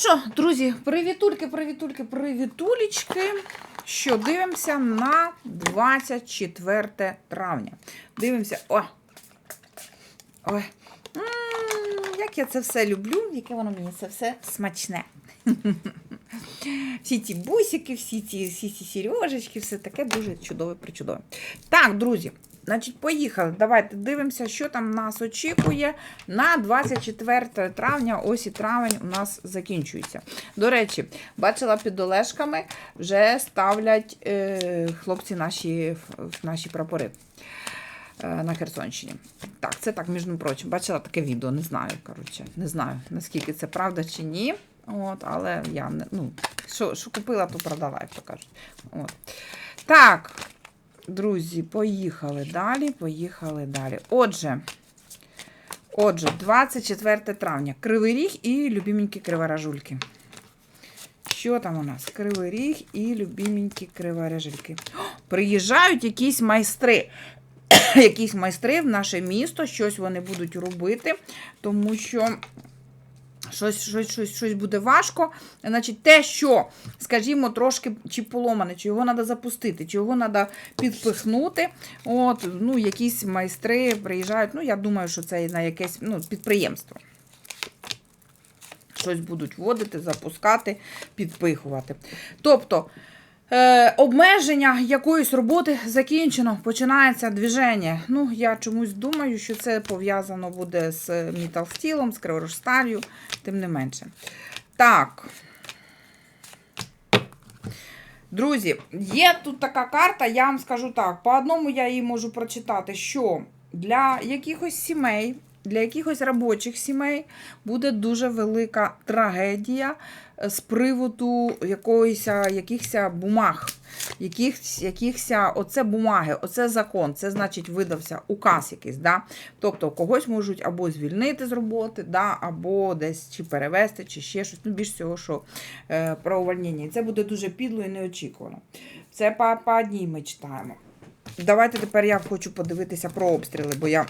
що, друзі, привітульки, привітульки, привітулечки. Що дивимося на 24 травня. Дивимося. О! Ой. Як я це все люблю, яке воно мені це все смачне. Всі ці бусики, всі ці, всі ці сережечки, все таке дуже чудове, причудове. Так, друзі, значить, поїхали. Давайте дивимося, що там нас очікує на 24 травня. Ось і травень у нас закінчується. До речі, бачила під Олешками, вже ставлять е, хлопці наші, наші прапори е, на Херсонщині. Так, це так, між прочим. Бачила таке відео, не знаю. коротше, Не знаю, наскільки це правда чи ні. От, але я не. Ну, що, що купила, то продала, як то кажуть. От. Так, друзі, поїхали далі. Поїхали далі. Отже, отже, 24 травня. Кривий ріг і любименькі криворажульки. Що там у нас? Кривий ріг і любименькі криворажульки. Приїжджають якісь майстри. якісь майстри в наше місто, щось вони будуть робити, тому що щось, щось, щось, щось буде важко. Значить, те, що, скажімо, трошки чи поломане, чи його треба запустити, чи його треба підпихнути. От, ну, якісь майстри приїжджають. Ну, я думаю, що це на якесь ну, підприємство. Щось будуть вводити, запускати, підпихувати. Тобто. Е, обмеження якоїсь роботи закінчено, починається движення. Ну, я чомусь думаю, що це пов'язано буде з Міталстілом, з Криворожсталью, тим не менше. Так. Друзі, є тут така карта, я вам скажу так. По одному я її можу прочитати, що для якихось сімей, для якихось робочих сімей буде дуже велика трагедія з приводу якихось бумаг. Якихось, якихось, оце бумаги, оце закон, це значить видався указ якийсь. Да? Тобто когось можуть або звільнити з роботи, да? або десь чи перевести, чи ще щось. Ну, більш всього, що е, про увольнення. І це буде дуже підло і неочікувано. Це по, по одній ми читаємо. Давайте тепер я хочу подивитися про обстріли, бо я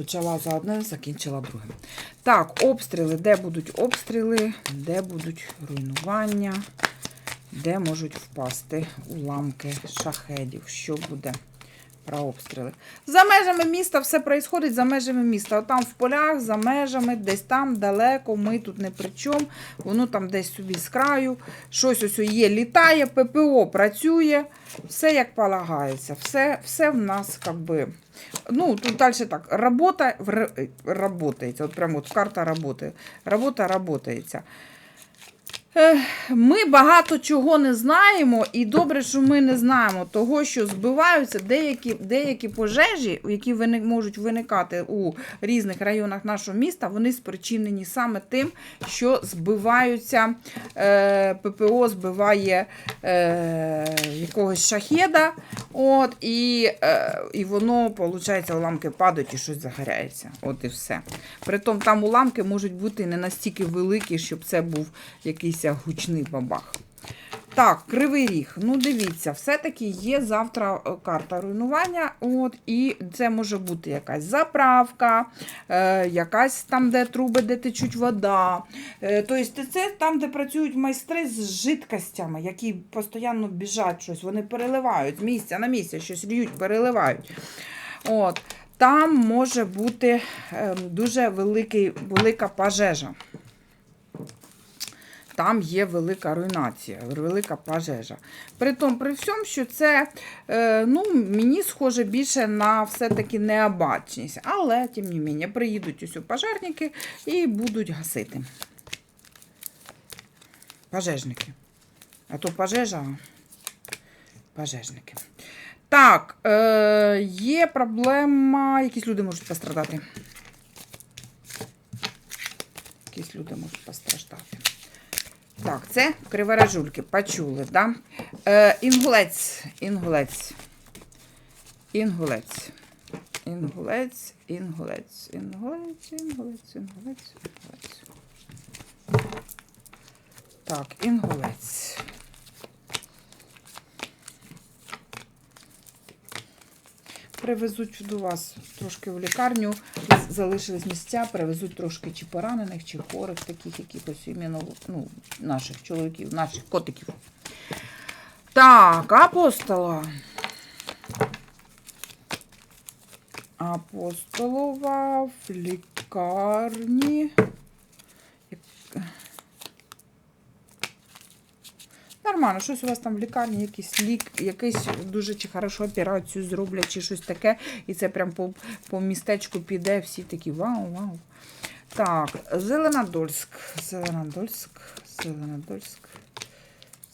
почала за одне, закінчила друге. Так, обстріли. Де будуть обстріли, де будуть руйнування, де можуть впасти уламки шахедів. Що буде про обстріли? За межами міста все відбувається за межами міста. Отам в полях, за межами, десь там далеко, ми тут не при чому. Воно там десь собі з краю. Щось ось є, літає, ППО працює, все як полагається. Все, все в нас як би. Ну, тут далі так. Робота в- работається. От прямо от карта роботи. Робота работається. Ми багато чого не знаємо, і добре, що ми не знаємо того, що збиваються деякі, деякі пожежі, які виник, можуть виникати у різних районах нашого міста, вони спричинені саме тим, що збиваються, е, ППО збиває е, якогось шахеда, от, і, е, і воно, виходить, уламки падають і щось загоряється. От і все. Притом там уламки можуть бути не настільки великі, щоб це був якийсь гучний бабах. Так, кривий ріг. Ну, дивіться, все-таки є завтра е, карта руйнування. От, І це може бути якась заправка, е, якась там, де труби, де течуть вода. Е, тобто це там, де працюють майстри з жидкостями, які постійно біжать щось, вони переливають з місця на місце, щось льють, переливають. От, Там може бути е, дуже великий, велика пожежа там є велика руйнація, велика пожежа. При тому, при всьому, що це е, ну, мені схоже більше на все-таки необачність. Але, тим не менше, приїдуть усі пожежники і будуть гасити. Пожежники. А то пожежа. Пожежники. Так, е, є проблема. Якісь люди можуть пострадати. Якісь люди можуть постраждати. Так, це криворожульки, почули, да? Е, інгулець, інгулець. Інгулець. Інгулець, інгулець, інгулець, інгулець, інгулець, інгулець. Так, інгулець. Привезуть до вас трошки в лікарню, залишились місця, привезуть трошки чи поранених, чи хворих, таких якихось іменно ну, наших чоловіків, наших котиків. Так, апостола. Апостолова в лікарні. Нормально, щось у вас там в лікарні, якийсь лік, якийсь дуже чи хорошо операцію зроблять, чи щось таке. І це прям по, по містечку піде, всі такі вау, вау. Так, Зеленодольськ, Зеленодольськ, Зеленодольськ,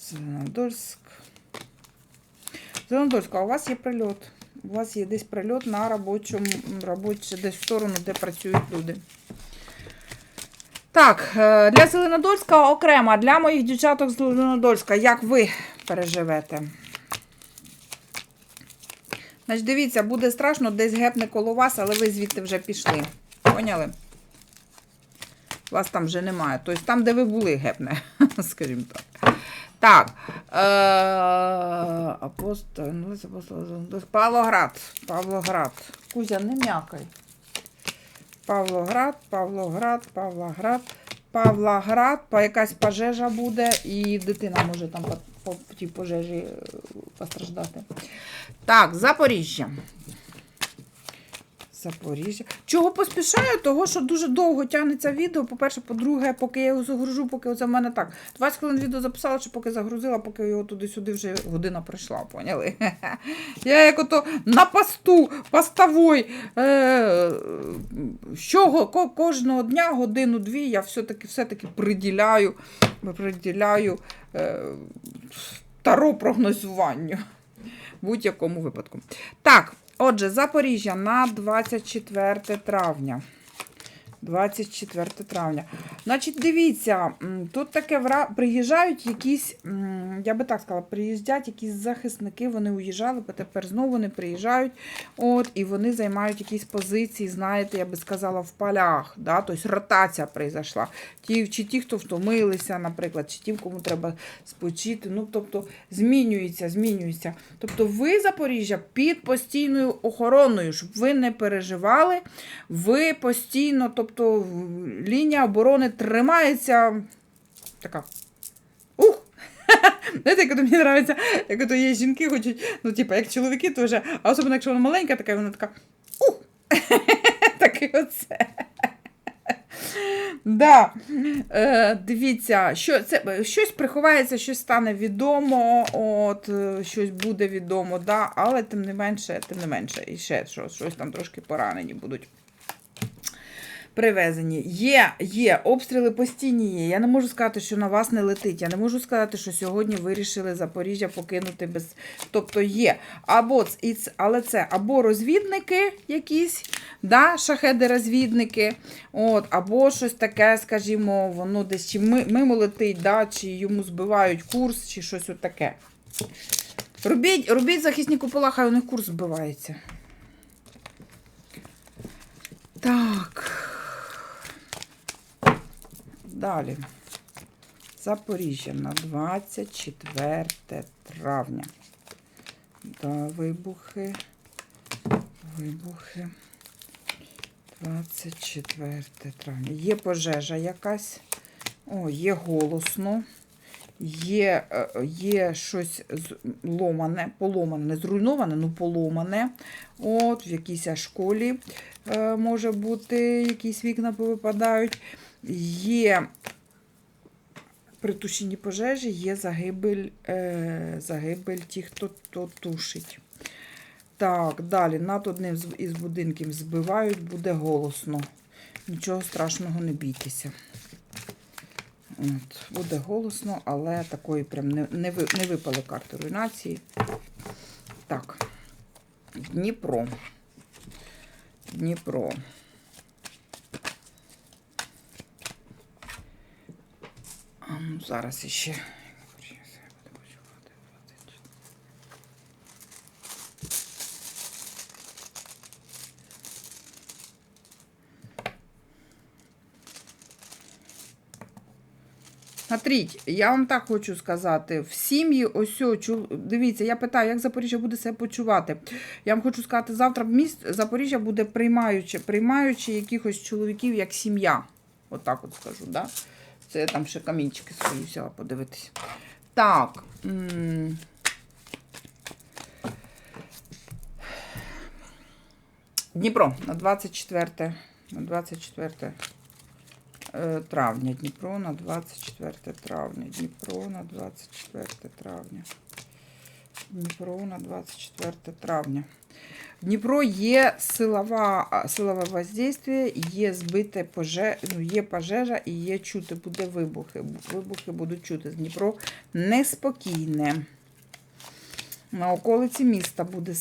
Зеленодольськ. Зеленодольськ, а у вас є прильот. У вас є десь прильот на робочому, робочу, десь в сторону, де працюють люди. Так, е, для Зеленодольська окремо, для моїх дівчаток з Зеленодольська, як ви переживете? Значить, дивіться, буде страшно, десь гепне коло вас, але ви звідти вже пішли. Поняли? Вас там вже немає. Тобто там, де ви були, гепне, скажімо так. Так. Е- апостол, ну, Павлоград. Павлоград. Кузя, не м'якай. Павлоград, Павлоград, Павлоград, Павлоград, якась пожежа буде, і дитина може там по тій пожежі е, постраждати. Так, Запоріжжя. Запоріжжя. Чого поспішаю? Того, що дуже довго тягнеться відео. По-перше, по-друге, поки я його загружу, поки оце в мене так. 20 хвилин відео записала, що поки загрузила, поки його туди-сюди вже година пройшла, поняли? Я як ото на посту, постовой. Е, щого, кожного дня, годину-дві, я все-таки все-таки приділяю, приділяю е, таро прогнозуванню. Будь-якому випадку. Так, отже, Запоріжжя на 24 травня. 24 травня. Значить, дивіться, тут таке вра... приїжджають якісь, я би так сказала, приїздять якісь захисники, вони уїжджали, бо тепер знову вони приїжджають, от, і вони займають якісь позиції, знаєте, я би сказала, в полях. Да? Тобто ротація прийшла. Ті, чи ті, хто втомилися, наприклад, чи ті, кому треба спочити. Ну, тобто змінюється, змінюється. Тобто ви, Запоріжжя, під постійною охороною, щоб ви не переживали, ви постійно, тобто в- лінія оборони тримається така. Ух! Знаєте, як мені подобається, як ото є жінки хочуть, ну, типу, як чоловіки теж, а особливо, якщо вона маленька, така вона така. Ух! Такий оце. Да. Е, дивіться, що це щось приховається, щось стане відомо, от е, щось буде відомо, да, але тим не менше, тим не менше, і ще щось, щось там трошки поранені будуть. Привезені. Є, є, обстріли постійні є. Я не можу сказати, що на вас не летить. Я не можу сказати, що сьогодні вирішили Запоріжжя покинути без. Тобто є. Або але це або розвідники якісь, да, шахеди-розвідники, от, або щось таке, скажімо, воно десь чи мимо летить, да, чи йому збивають курс, чи щось от таке. Робіть, робіть захисні купола, хай у них курс збивається. Так. Далі. Запоріжжя на 24 травня. Да, вибухи. Вибухи. 24 травня. Є пожежа якась. О, є голосно. Є, е, є щось ломане, поломане, не зруйноване, ну поломане. От, в якійсь школі е, може бути, якісь вікна повипадають. Є при тушінні пожежі є загибель, е, загибель тих, хто то тушить. Так, далі над одним із будинків збивають, буде голосно. Нічого страшного не бійтеся. От, буде голосно, але такої прям не, не, не випали карти руйнації. Так, Дніпро. Дніпро. А, ну, зараз іще. Смотріть, я вам так хочу сказати, в сім'ї ось дивіться, я питаю, як Запоріжжя буде себе почувати. Я вам хочу сказати, завтра в міст Запоріжжя буде приймаючи, приймаючи якихось чоловіків як сім'я. Отак от скажу, да? Це я там ще камінчики свої взяла подивитись. Так. Дніпро на 24, на 24 е, травня. Дніпро на 24 травня. Дніпро на 24 травня. Дніпро на 24 травня. В Дніпро є силова, силове воздействие, є збите пожежа, ну, є пожежа і є чути, буде вибухи. Вибухи будуть чути. Дніпро неспокійне. На околиці міста буде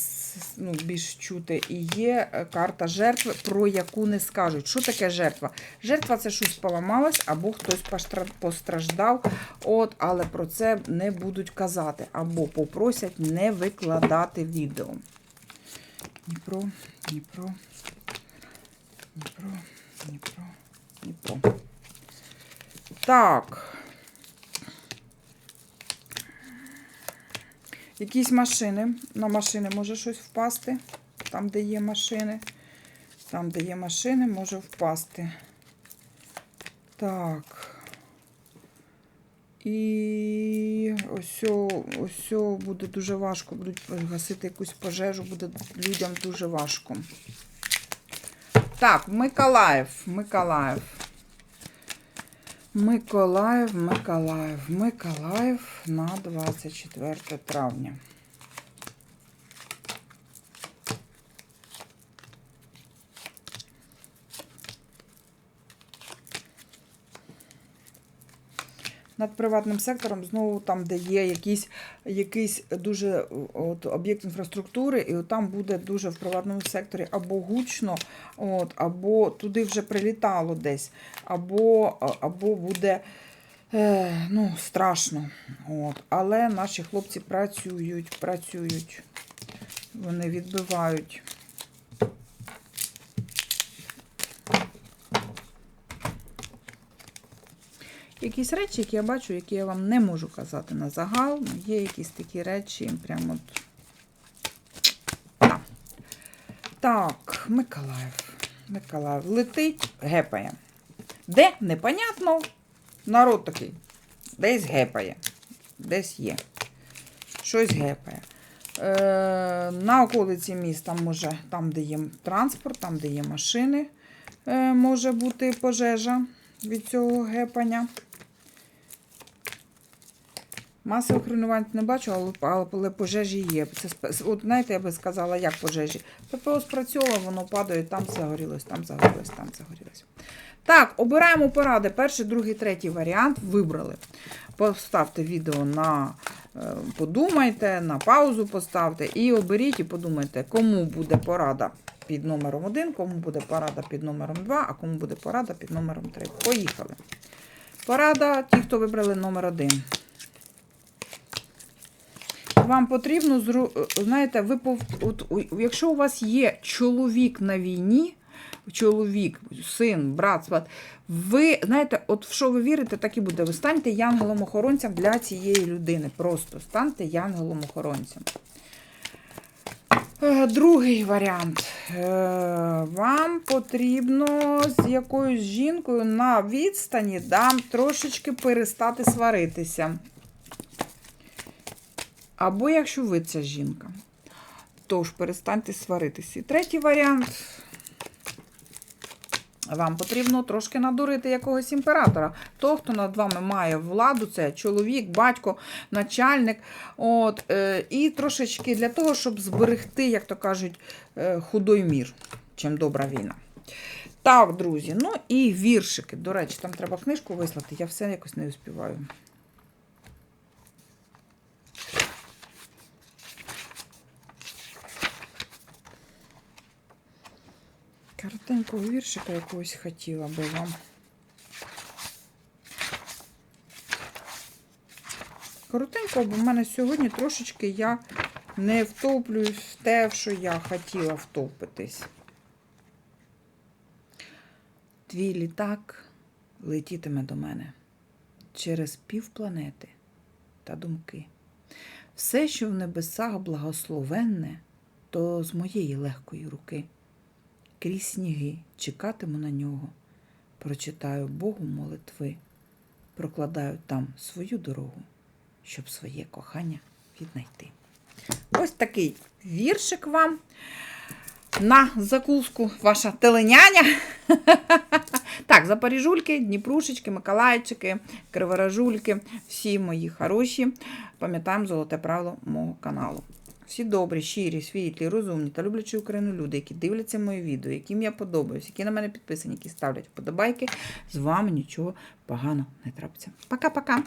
ну, більш чути. І є е, карта жертви, про яку не скажуть. Що таке жертва? Жертва це щось поламалось, або хтось постраждав, от, але про це не будуть казати. Або попросять не викладати відео. Дніпро, Дніпро, Дніпро, Дніпро, Дніпро. Так. Якісь машини. На машини може щось впасти. Там, де є машини. Там, де є машини, може впасти. Так. І ось, ось буде дуже важко. Будуть гасити якусь пожежу, буде людям дуже важко. Так, Миколаїв. Миколаїв. Миколаїв, Миколаїв, Миколаїв на 24 травня. Над приватним сектором знову там, де є якийсь, якийсь дуже от, об'єкт інфраструктури, і от там буде дуже в приватному секторі або гучно, от, або туди вже прилітало десь, або, або буде е, ну, страшно. От. Але наші хлопці працюють, працюють, вони відбивають. Якісь речі, які я бачу, які я вам не можу казати на загал. Є якісь такі речі, прямо от. Так. Так, Миколаїв. Миколаїв летить, гепає. Де? Непонятно. Народ такий. Десь гепає. Десь є. Щось гепає. Е, на околиці міста може, там, де є транспорт, там, де є машини, е, може бути пожежа від цього гепання. Масових руйнувань не бачу, але, пожежі є. Це, от знаєте, я би сказала, як пожежі. ППО спрацьовувало, воно падає, там загорілось, там загорілось, там загорілось. Так, обираємо поради. Перший, другий, третій варіант вибрали. Поставте відео на е, подумайте, на паузу поставте і оберіть і подумайте, кому буде порада під номером 1, кому буде порада під номером 2, а кому буде порада під номером 3. Поїхали. Порада, ті, хто вибрали номер 1. Вам потрібно, знаєте, ви от, якщо у вас є чоловік на війні, чоловік, син, брат, сват, ви знаєте, от в що ви вірите, так і буде. Ви станьте янголом-охоронцем для цієї людини. Просто станьте янголом-охоронцем. Е, Другий варіант. Е, Вам потрібно з якоюсь жінкою на відстані да, трошечки перестати сваритися. Або якщо ви ця жінка, тож перестаньте сваритися. І третій варіант. Вам потрібно трошки надурити якогось імператора. Того, хто над вами має владу, це чоловік, батько, начальник. От, е, і трошечки для того, щоб зберегти, як то кажуть, е, худой мір, чим добра війна. Так, друзі, ну і віршики. До речі, там треба книжку вислати, я все якось не успіваю. Коротенького віршика якогось хотіла би вам. Коротенько, бо в мене сьогодні трошечки я не втоплююсь в те, в що я хотіла втопитись. Твій літак летітиме до мене. через півпланети та думки. Все, що в небесах благословенне, то з моєї легкої руки. Крізь сніги чекатиму на нього, прочитаю Богу молитви, прокладаю там свою дорогу, щоб своє кохання віднайти. Ось такий віршик вам на закуску ваша теленяня. Так, запоріжульки, дніпрушечки, миколаївчики, криворожульки, всі мої хороші. Пам'ятаємо золоте правило мого каналу. Всі добрі, щирі, світлі, розумні та люблячі Україну люди, які дивляться мої відео, яким я подобаюсь, які на мене підписані, які ставлять вподобайки, з вами нічого поганого не трапиться. Пока-пока!